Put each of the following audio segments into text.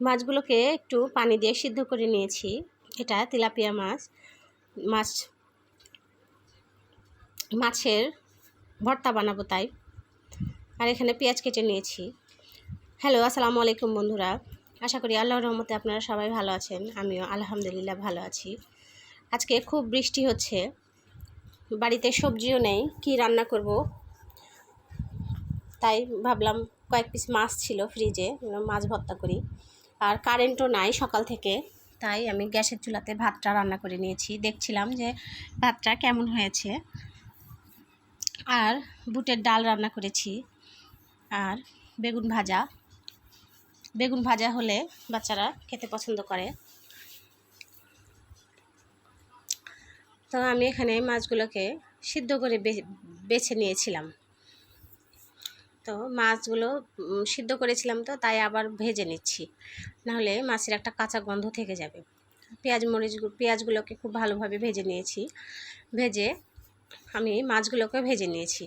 মাছগুলোকে একটু পানি দিয়ে সিদ্ধ করে নিয়েছি। এটা তেলাপিয়া মাছ। মাছ, মাছের ভর্তা বানাবো তাই। আর এখানে পেঁয়াজ কেটে নিয়েছি। হ্যালো, আসসালামু আলাইকুম বন্ধুরা। আশা করি আল্লাহর রহমতে আপনারা সবাই ভালো আছেন। আমিও আলহামদুলিল্লাহ ভালো আছি। আজকে খুব বৃষ্টি হচ্ছে। বাড়িতে সবজিও নেই। কি রান্না করব? তাই ভাবলাম কয়েক পিস মাছ ছিল ফ্রিজে। মাছ ভর্তা করি। আর কারেন্টও নাই সকাল থেকে। তাই আমি গ্যাসের চুলাতে ভাতটা রান্না করে নিয়েছি। দেখছিলাম যে ভাতটা কেমন হয়েছে। আর বুটের ডাল রান্না করেছি। আর বেগুন ভাজা। বেগুন ভাজা হলে বাচ্চারা খেতে পছন্দ করে। তো আমি এখানে মাছগুলোকে সিদ্ধ করে বেছে নিয়েছিলাম। তো মাছগুলো সিদ্ধ করেছিলাম তো, তাই আবার ভেজে নিচ্ছি। নাহলে মাছের একটা কাঁচা গন্ধ থেকে যাবে। পেঁয়াজ, মরিচ পেঁয়াজগুলোকে খুব ভালোভাবে ভেজে নিয়েছি। ভেজে আমি মাছগুলোকে ভেজে নিয়েছি।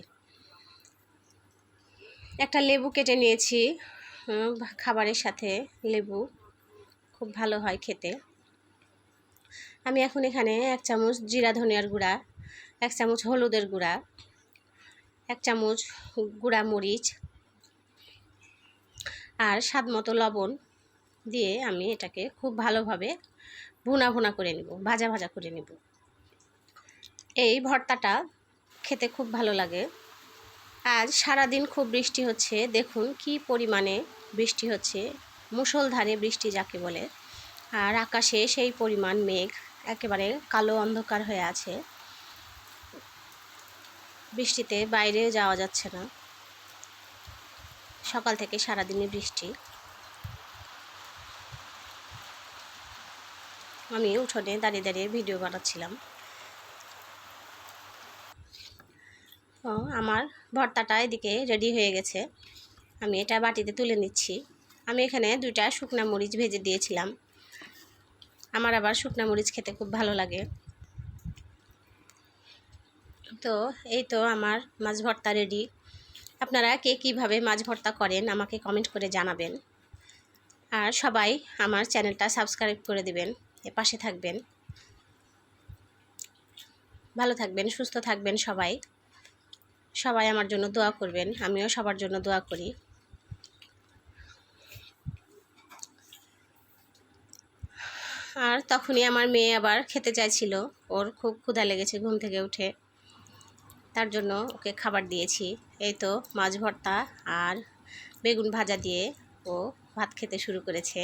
একটা লেবু কেটে নিয়েছি খাবারের সাথে লেবু। খুব ভালো হয় খেতে। আমি এখন এখানে এক চামচ জিরা ধনিয়ার গুঁড়া, এক চামচ হলুদের গুঁড়া এক চামচ গুঁড়া মরিচ আর স্বাদ মতো লবণ দিয়ে আমি এটাকে খুব ভালোভাবে ভুনা ভুনা করে নেব, ভাজা ভাজা করে নেব। এই ভর্তাটা খেতে খুব ভালো লাগে। আজ সারাদিন খুব বৃষ্টি হচ্ছে, দেখুন কি পরিমাণে বৃষ্টি হচ্ছে। মুষলধারে বৃষ্টি যাকে বলে। আর আকাশে সেই পরিমাণ মেঘ, একেবারে কালো অন্ধকার হয়ে আছে। বৃষ্টিতে বাইরে যাওয়া যাচ্ছে না। সকাল থেকে সারাদিনই বৃষ্টি। আমি উঠোনে দাঁড়িয়ে দাঁড়িয়ে ভিডিও বানাচ্ছিলাম। ও, আমার ভর্তাটা এদিকে রেডি হয়ে গেছে। আমি এটা বাটিতে তুলে নিচ্ছি। আমি এখানে দুইটা শুকনা মরিচ ভেজে দিয়েছিলাম। আমার আবার শুকনা মরিচ খেতে খুব ভালো লাগে। তো এই তো আমার মাছ ভর্তা রেডি আপনারা কে কীভাবে মাছ ভর্তা করেন আমাকে কমেন্ট করে জানাবেন। আর সবাই আমার চ্যানেলটা সাবস্ক্রাইব করে দিবেন, এ পাশে থাকবেন। ভালো থাকবেন, সুস্থ থাকবেন সবাই। সবাই আমার জন্য দোয়া করবেন, আমিও সবার জন্য দোয়া করি। আর তখনই আমার মেয়ে আবার খেতে চাইছিল, ওর খুব ক্ষুধা লেগেছে ঘুম থেকে উঠে। তার জন্য ওকে খাবার দিয়েছি। এই তো মাছ ভর্তা আর বেগুন ভাজা দিয়ে ও ভাত খেতে শুরু করেছে।